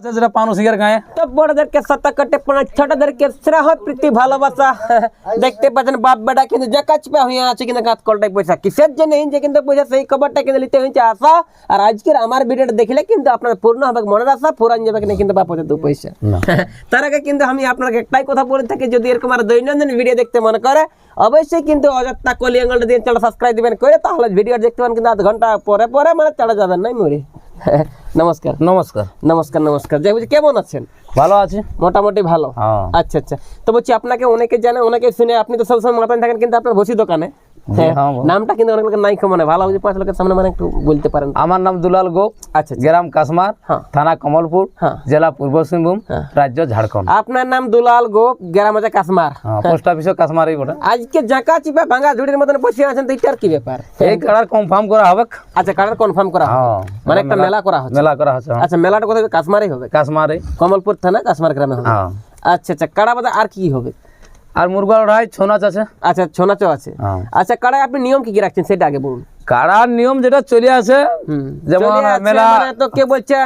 আছে যেটা পানু সিংহের গায়ে। তো বড়দেরকে শত কোটি পাঁচ ছোটদেরকে শ্রেহ প্রীতি ভালোবাসা। দেখতে পাচ্ছেন বাপ বেটা কিন্তু যে কাজ হয়ে আছে কিন্তু গাছ কলটাই পয়সা। কিসের জন্য যে কিন্তু পয়সা সেই খবরটা কিন্তু নিতে হয়েছে আশা। আর আজকের আমার ভিডিওটা দেখলে কিন্তু আপনার পূর্ণ হবে মনের আশা পুরান যাবে কিনা কিন্তু বাপ হতে দু পয়সা তার আগে কিন্তু আমি আপনাকে একটাই কথা বলে থাকি যদি এরকম আর দৈনন্দিন ভিডিও দেখতে মনে করে অবশ্যই কিন্তু অযথা কলি আঙুলটা দিয়ে চ্যানেল সাবস্ক্রাইব দিবেন করে তাহলে ভিডিও দেখতে পাবেন কিন্তু আধ ঘণ্টা পরে পরে মানে চলে যাবেন নাই মরে। নমস্কার। নমস্কার। নমস্কার নমস্কার। যাই বলছি কেমন আছেন? ভালো আছে। মোটামুটি ভালো। হ্যাঁ। আচ্ছা আচ্ছা। তো বলছি আপনাকে অনেকে জানে অনেকে শুনে আপনি তো সবসময় মাথায় থাকেন কিন্তু আপনার ভসি দোকানে। নামটা কিন্তু অনেক লোকের নাই মানে ভালো পাঁচ লোকের সামনে মানে একটু বলতে পারেন আমার নাম দুলাল গোপ আচ্ছা আচ্ছা। গ্রাম কাসমার হ্যাঁ। থানা কমলপুর হ্যাঁ। জেলা পূর্ব সিংভূম হ্যাঁ। রাজ্য ঝাড়খণ্ড আপনার নাম দুলাল গোপ গ্রাম আছে কাশ্মার হ্যাঁ পোস্ট অফিসও কাসমারই বটে আজকে জাকা চিপা ভাঙা ঝুড়ির মতন বসে আছেন তো এটার কি ব্যাপার এই কাড়ার কনফার্ম করা হবে আচ্ছা কার্ড কনফার্ম করা হবে। হ্যাঁ মানে একটা মেলা করা হচ্ছে মেলা করা হচ্ছে হ্যাঁ। আচ্ছা মেলাটা কোথায় হবে? হবে কাসমারে কমলপুর থানা কাশ্মার গ্রামে হবে হ্যাঁ আচ্ছা আচ্ছা কাড়া বাদে আর কি হবে আর মুরগা লড়াই ছৌ নাচ আছে। আচ্ছা ছৌ নাচও আছে। হ্যাঁ। আচ্ছা কাড়ায় আপনি নিয়ম কি কি রাখছেন সেটা আগে বলুন। কাড়ার নিয়ম যেটা চলে আছে যেমন মেলা মানে তো কে বলছে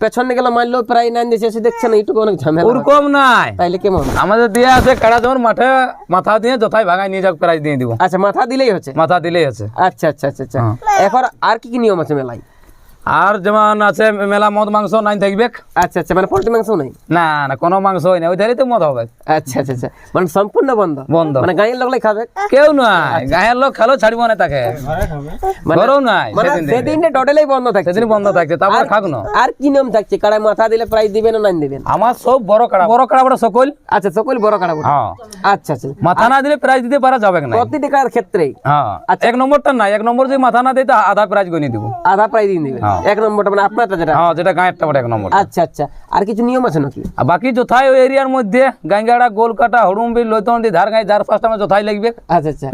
পেছনে গেলে মারলেও প্রায় নাইন দিয়েছে সে দেখছেন এইটুকু অনেক ঝামেলা। ওরকম নাই। তাইলে কেমন? আমাদের দিয়ে আছে কাড়া যেমন মাঠে মাথা দিয়ে যথাই ভাগায় নিয়ে যাক প্রাইজ দিয়ে দিব। আচ্ছা মাথা দিলেই হচ্ছে? মাথা দিলেই আছে আচ্ছা আচ্ছা আচ্ছা আচ্ছা। এখন আর কি কি নিয়ম আছে মেলায়? আর যেমন আছে মেলা মদ মাংস নাই থাকবে। আচ্ছা আচ্ছা মানে পোল্ট্রি মাংস নেই? না না কোনো মাংস হয় না ওই ধারে তো মদ হবে। আচ্ছা আচ্ছা আচ্ছা মানে সম্পূর্ণ বন্ধ? বন্ধ। মানে গাঁয়ের লোকলাই খাবে? কেউ নাই গায়ের লোক খালো ছাড়বো না তাকে। মানে- ঘরেও নাই মানে সেদিন। টোটালি বন্ধ থাকছে। সেদিন বন্ধ তারপর আর- খাক না। আর কি নিয়ম থাকছে? কাড়ায় মাথা দিলে প্রাইজ দিবেন না দিবেন আমার সব বড় কাড়া বড় কাড়া বড় সকল। আচ্ছা সকল বড় কাড়া বটে। হ্যাঁ। আচ্ছা আচ্ছা। মাথা না দিলে প্রাইজ দিতে পারা যাবে না। প্রতিটি কাড়ার ক্ষেত্রেই? হ্যাঁ। এক নম্বরটা নাই এক নম্বর যদি মাথা না দিতে আধা প্রাইজ গনি দিব। আধা প্রাইজ দিয়ে দিবেন। এক নম্বরটা মানে আপনারটা যেটা। হ্যাঁ যেটা গাঁয়েরটা বটে এক নম্বর আচ্ছা আচ্ছা। আর কিছু নিয়ম আছে নাকি? আর বাকি যথাই ওই এরিয়ার মধ্যে গাঙ্গাড়া গোলকাটা হড়ুম্বি লৈতন্দি ধার ধার আমার যথাই লাগবে আচ্ছা আচ্ছা।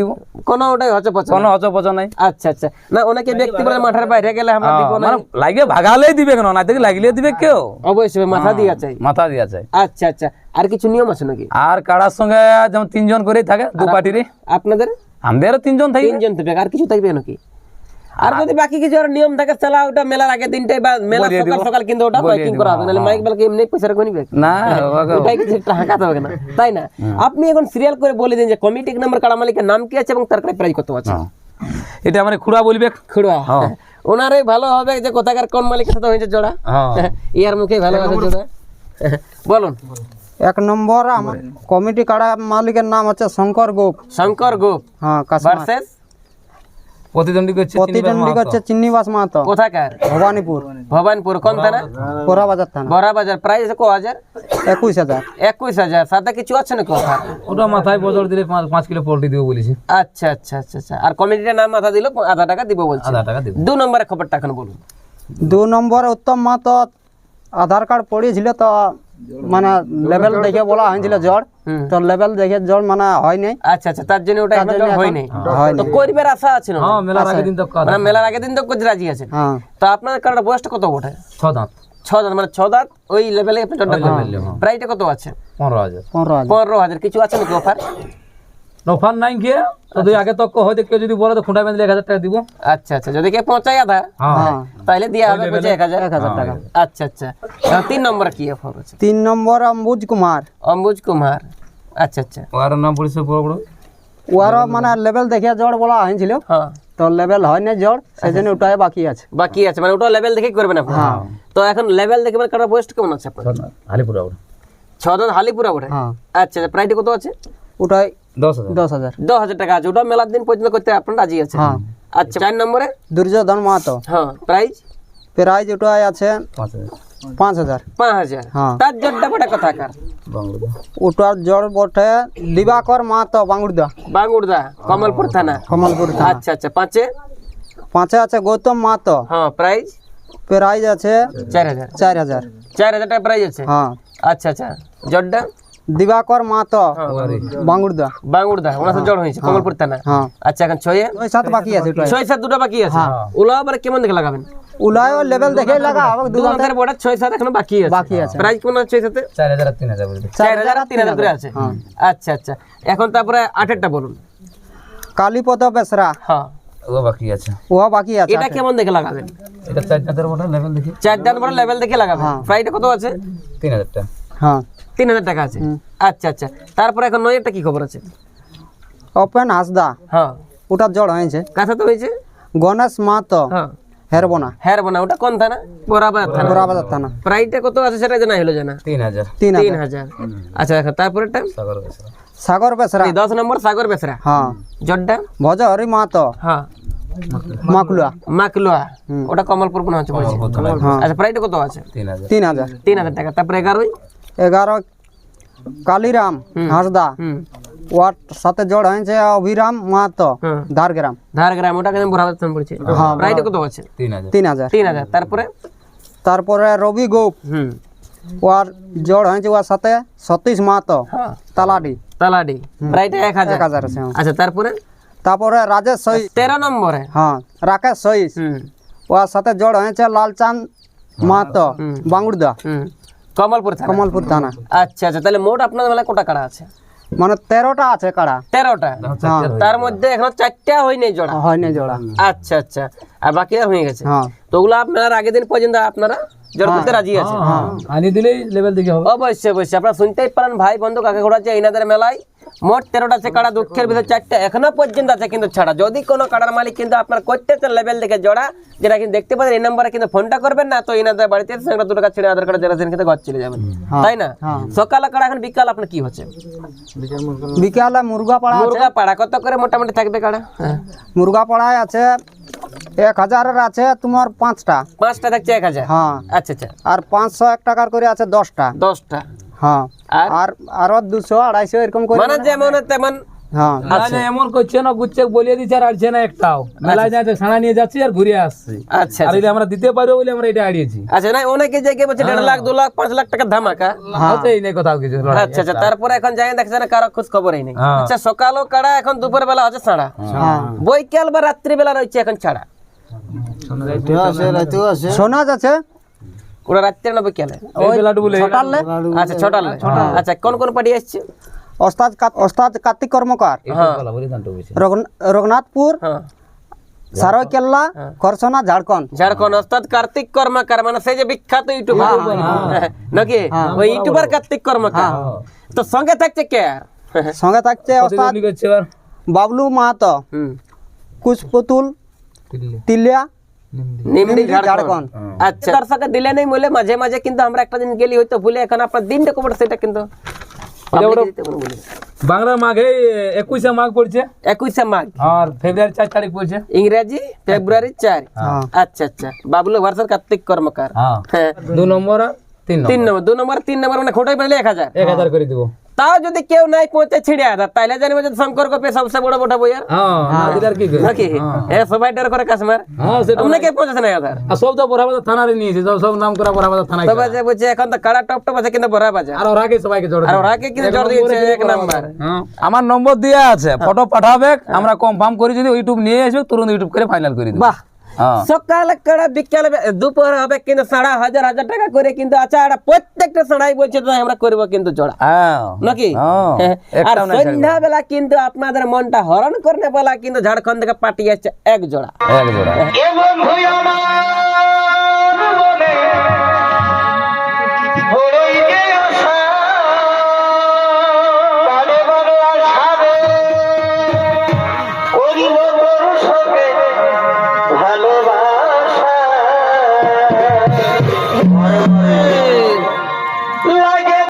দিব। কোনো ওটাই হচ্ছে পছন্দ কোনো হচ পচ নাই। আচ্ছা আচ্ছা। না অনেকে ব্যক্তি বলে মাঠের বাইরে গেলে আমরা হ্যাঁ, দিব না। মানে লাগে ভাগালেই দিবে কেন? না দেখি লাগলে দিবে কেউ। অবশ্যই মাথা দিয়া চাই। মাথা দিয়া চাই। আচ্ছা আচ্ছা। আর কিছু নিয়ম আছে নাকি? আর কাড়ার সঙ্গে যেমন তিনজন করেই থাকে দু পার্টিরই। আপনাদের? আমাদেরও তিনজন থাকি। তিনজন থাকবে। আর কিছু থাকবে নাকি? আর যদি বাকি কিছু আর নিয়ম থাকে চালা ওটা মেলার আগে দিনটাই বা মেলা সকাল সকাল কিন্তু ওটা মাইকিং করা হবে। নাহলে মাইক বেলকে এমনি পয়সা গনিবে না ওটাই কিছু হবে না। তাই না? আপনি এখন সিরিয়াল করে বলে দিন যে কমিটি নাম্বার কাড়া মালিকের নাম কি আছে এবং তার প্রাইস কত আছে? হ্যাঁ। এটা আমার খুড়া বলবে? খুড়া। হ্যাঁ। ওনারই ভালো হবে যে কোথাকার কোন মালিকের সাথে হয়েছে জোড়া? হ্যাঁ। ইয়ার মুখে ভালো আছে জোড়া? বলুন। এক নম্বর আমার কমিটি কাড়া মালিকের নাম হচ্ছে শঙ্কর গোপ। শঙ্কর গোপ। হ্যাঁ ভার্সেস প্রতিদ্বন্দ্বী করছে প্রতিদ্বন্দ্বী হচ্ছে চিন্নিবাস মাহাতো। কোথাকার? ভবানীপুর। ভবানপুর কোন থানা? পোড়া বাজার থানা। বড়া বাজার প্রাইস কো হাজার? একুশ হাজার। একুশ হাজার সাথে কিছু আছে না কথা ওটা মাথায় বদল দিলে পাঁচ পাঁচ কিলো পোল্ট্রি দিব বলেছি। আচ্ছা আচ্ছা আচ্ছা আচ্ছা। আর কমিটির নাম মাথা দিল আধা টাকা দিব বলছে। আধা টাকা দিব। দু নম্বরের খবরটা এখন বলুন। দু নম্বর উত্তম মাহাতো আধার কার্ড পড়িয়েছিল তো মানে লেভেল দেখে বলা হয়েছিল জ্বর। তো লেভেল দেখে জ্বর মানে হয় নাই। আচ্ছা আচ্ছা তার জন্য ওটা এখন হয়নি হয়নি। তো করবার আশা আছে না? হ্যাঁ মেলার আগের দিন তো কথা। মানে মেলার আগে দিন তো করতে রাজি আছে। হ্যাঁ। তো আপনার কারণে বয়সটা কত ওঠে ছ দাঁত। ছ দাঁত মানে ছ দাঁত ওই লেভেলে আপনি জ্বরটা করবেন হ্যাঁ। প্রাইসটা কত আছে? পনেরো হাজার। পনেরো হাজার। পনেরো হাজার। কিছু আছে নাকি অফার নফার নাই গিয়ে তো দুই আগে তক হয়তো কেউ যদি বলে তো খুঁটা বেঁধলে এক হাজার টাকা দিব। আচ্ছা আচ্ছা যদি কেউ পৌঁছায় আধা হ্যাঁ। তাহলে দেওয়া হবে বলছে এক হাজার এক হাজার টাকা। আচ্ছা আচ্ছা। তিন নম্বরে কি অফার তিন নম্বর অম্বুজ কুমার। অম্বুজ কুমার। আচ্ছা আচ্ছা। ওর নাম পড়েছে বড় বড়? ওয়ারও মানে লেভেল দেখে জ্বর বলা হয়েছিল হ্যাঁ। তো লেভেল হয় না জ্বর সেই জন্য ওটাই বাকি আছে। বাকি আছে মানে ওটা লেভেল দেখে করবেন আপনি। তো এখন লেভেল দেখে মানে কাটার বয়স কেমন আছে আপনার? আলিপুর আবার ছ দাঁত হালিপুরা হ্যাঁ। আচ্ছা আচ্ছা প্রাইসটা কত আছে? ওটাই দশ হাজার। দশ হাজার। দশ হাজার টাকা আছে। ওটা মেলার দিন পর্যন্ত করতে আপনার রাজি আছে হ্যাঁ। আচ্ছা চার নম্বরে? দুর্যোধন মাহাতো। হ্যাঁ প্রাইস প্রাইজ ওটাই আছে পাঁচ হাজার। পাঁচ হাজার। হ্যাঁ। তার জোরটা বটা কথাকার বাংলা ওটার জ্বর বটে দিবাকর মাহাতো বাঙ্গুরদা। বাঙ্গুড়দা কমলপুর থানা? কমলপুর থানা। আচ্ছা আচ্ছা পাঁচে? পাঁচে আছে গৌতম মাহাতো। হ্যাঁ প্রাইস প্রাইজ আছে চার হাজার। চার হাজার। চার হাজার টাকা প্রাইস আছে? হ্যাঁ। আচ্ছা আচ্ছা। জোরটা? দিবাকর মাহাতো হ্যাঁ বাঙ্গুরদা। বাঙ্গুড়দা ওনার সাথে জড় হয়েছে কমলপুর থানা। হ্যাঁ। আচ্ছা এখন ছয়ে ওই সাত বাকি আছে ছয় সাত দুটো বাকি আছে? ওলা আবার কেমন দেখে লাগাবেন? উলায়ও লেভেল দেখে লাগা হবে দু হাজার বড় ছয় সাত এখনও বাকি আছে। বাকি আছে। প্রাইস চার হাজার আর তিন হাজার বলতে চার হাজার আর তিন হাজার করে আছে। আচ্ছা আচ্ছা। এখন তারপরে আটেরটা বলুন। কালীপদ বেসরা। হ্যাঁ। ও বাকি আছে। ও বাকি আছে এটা কেমন দেখে লাগাবেন? এটা চার দাঁতের মোটা লেভেল দেখি। চার দান বড় লেভেল দেখে লাগাবেন। প্রাইসটা কত আছে? তিন হাজার টাকা হ্যাঁ। তিন হাজার টাকা আছে। আচ্ছা আচ্ছা। তারপরে এখন নয়েরটা কি খবর আছে? ওপেন হাসদা। হ্যাঁ। ওটার জড় হয়েছে। কাছে তো হয়েছে? গণেশ মাহাতো। হ্যাঁ। হেরবোনা। হ্যাঁ বোনা ওটা কোন থানা? বরাবর থানা। বরাবাজার থানা। প্রাইসটা কত আছে সেটা জানা হলো জানা? তিন হাজার তিন তিন হাজার হাজার আচ্ছা দেখো তারপরেটা সাগর বেসরা। সাগর বেসরা। নম্বর সাগর বেসরা। হ্যাঁ। জড্ডা ভজ হরি মাহাতো। হ্যাঁ। মাকুলুয়া। মাকলোয়া। ওটা কমলপুর হচ্ছে হ্যাঁ। আচ্ছা প্রাইসটা কত আছে? তিন হাজার তিন হাজার তিন হাজার টাকা। তারপরে এগারোই? এগারো কালিরাম হাসদা। হুম। সাথে জড় হয়েছে অভিরাম মাহাতো হুম ধারগ্রাম। ওটা কিন্তু বরাবর থানা পড়ছে প্রাইসটা কত আছে তিন হাজার। তিন হাজার। তারপরে? তারপরে রবি গোপ। হুম। ওর জড় হয়েছে ওয়ার সাথে সতীশ মাহাতো হ্যাঁ। তালাডি। তালাডি। প্রাইসটা এক হাজার। এক হাজার আছে হ্যাঁ। আচ্ছা তারপরে? তারপরে রাজেশ সহিস তেরো নম্বরে। হ্যাঁ রাকেশ সহিস হুম। ওর সাথে জড় হয়েছে লালচাঁদ মাহাতো বাঙ্গুড়দা হুম। কমলপুর থানা? কমলপুর থানা। আচ্ছা আচ্ছা তাহলে মোট আপনাদের মেলায় কটা কাড়া আছে? মানে তেরোটা আছে কাড়া তেরোটা? হ্যাঁ। তার মধ্যে এখন চারটা হয়নি জোড়া? হয়নি জোড়া। আচ্ছা আচ্ছা আর বাকি আর হয়ে গেছে? হ্যাঁ। তো ওগুলো আপনারা আগের দিন পর্যন্ত আপনারা জোর করতে রাজি আছে আনি দিলেই লেভেল দেখে হবে। অবশ্যই অবশ্যই। আপনারা শুনতেই পারেন ভাই বন্ধু কাকে ঘোড়াচ্ছে এনাদের মেলায় মোট তেরোটা আছে কাড়া দুঃখের ভিতরে চারটা এখনও পর্যন্ত আছে কিন্তু ছাড়া। যদি কোনো কাড়ার মালিক কিন্তু আপনার করতেছেন লেভেল দেখে জোড়া যেটা কিন্তু দেখতে পাচ্ছেন এই নাম্বারে কিন্তু ফোনটা করবেন না তো এনাদের বাড়িতে একটা দু টাকা ছেড়ে আধার কার্ড জেরা কিন্তু ঘর চলে যাবেন। তাই না? সকালে কাড়া এখন বিকাল আপনার কি হচ্ছে? বিকালে মুরগা। পাড়া মুরগা পাড়া কত করে মোটামুটি থাকবে কাড়া? হ্যাঁ। মুরগা পাড়ায় আছে এক হাজারের আছে তোমার পাঁচটা। পাঁচটা থাকছে এক হাজার? হ্যাঁ। আচ্ছা আচ্ছা। আর পাঁচশো এক টাকার করে আছে দশটা। দশটা। হ্যাঁ। আর? আর আরও দুশো আড়াইশো এরকম করে মানে যেমন তেমন হ্যাঁ। না এমন করছে না গুচ্ছে বলিয়ে দিচ্ছে আর আড়ছে না একটাও। মেলায় যাচ্ছে ছাড়া নিয়ে যাচ্ছি আর ঘুরে আসছি। আচ্ছা আর এটা আমরা দিতে পারব বলে আমরা এটা আড়িয়েছি। আচ্ছা না অনেকে জায়গায় বলছে দেড় লাখ দু লাখ পাঁচ লাখ টাকা ধামাকা। হচ্ছে এই নেই কোথাও কিছু আচ্ছা আচ্ছা তারপরে এখন যাই দেখছে না কারও খোঁজ খবরই নেই। হ্যাঁ। আচ্ছা সকালও কাড়া এখন দুপুর বেলা হচ্ছে ছাড়া। হ্যাঁ। বৈকাল বা রাত্রি বেলা রয়েছে এখন ছাড়া। শোনা আছে ওরা রাত্রে না বৈকালে ছটালে আচ্ছা ছটালে আচ্ছা কোন কোন পার্টি আসছে? ওস্তাদ ওস্তাদ কার্তিক কর্মকার। হ্যাঁ। রঘুনাথপুর হ্যাঁ। সারকেল্লা খরসোনা ঝাড়খণ্ড। ঝাড়খণ্ড ওস্তাদ কার্তিক কর্মকার মানে সেই যে বিখ্যাত ইউটিউবার নাকি? ওই ইউটিউবার কার্তিক কর্মকার। তো সঙ্গে থাকছে কে? সঙ্গে থাকছে ওস্তাদ বাবলু মাহাতো হুম। কুচপুতুল তিলিয়া নিমডি ঝাড়খণ্ড ঝাড়খণ্ড আচ্ছা দর্শকে দিলে নেই বলে মাঝে মাঝে কিন্তু আমরা একটা দিন গেলি হয়তো ভুলে এখন আপনার দিনটা কবর সেটা কিন্তু public দিতে পারব বলে। বাংলা মাঘে একুশে মাঘ পড়ছে একুশে মাঘ আর ফেব্রুয়ারি চার তারিখ পড়ছে ইংরেজি ফেব্রুয়ারি চার হ্যাঁ আচ্ছা আচ্ছা বাবলু ভার্সার কার্তিক কর্মকার হ্যাঁ হ্যাঁ দু নম্বর আর তিন তিন নম্বর নম্বর দু নম্বর তিন নম্বর মানে খোটাই পেলে এক হাজার এক হাজার করে দিব তাও যদি কেউ নাই পৌঁছে ছিড়ে আধার তাহলে জানবে যে শঙ্কর কপে সবচেয়ে বড় বড় বইয়ার হ্যাঁ কি নাকি? এ সবাই ডর করে কাশ্মীর হ্যাঁ সেটা অনেকে পৌঁছেছে না আর সব তো বড়াবাজার থানারে নিয়েছে সব নাম করা বড়াবাজার থানায় তবে যে বলছে এখন তো কাড়া টপ টপ আছে কিন্তু বড়া বাজার আর ওরাকে সবাইকে জড়ো আর ওরাকে কিন্তু জোর দিয়েছে এক নাম্বার। আমার নম্বর দেওয়া আছে ফটো পাঠাবে আমরা কনফার্ম করি যদি ইউটিউব নিয়ে আসবে তুরন্ত ইউটিউব করে ফাইনাল করে দিব। বাহ! হ্যাঁ সকালে কাড়া বিকালে দুপুর হবে কিন্তু সাড়া হাজার হাজার টাকা করে কিন্তু আচ্ছা এটা প্রত্যেকটা সাড়াই বলছে তো আমরা করব কিন্তু জোড়া। হ্যাঁ। নাকি? হ্যাঁ, হ্যাঁ। আর সন্ধ্যা বেলা কিন্তু আপনাদের মনটা হরণ করবে বেলা কিন্তু ঝাড়খন্ড থেকে পাঠিয়ে আসছে এক জোড়া। এক জোড়া।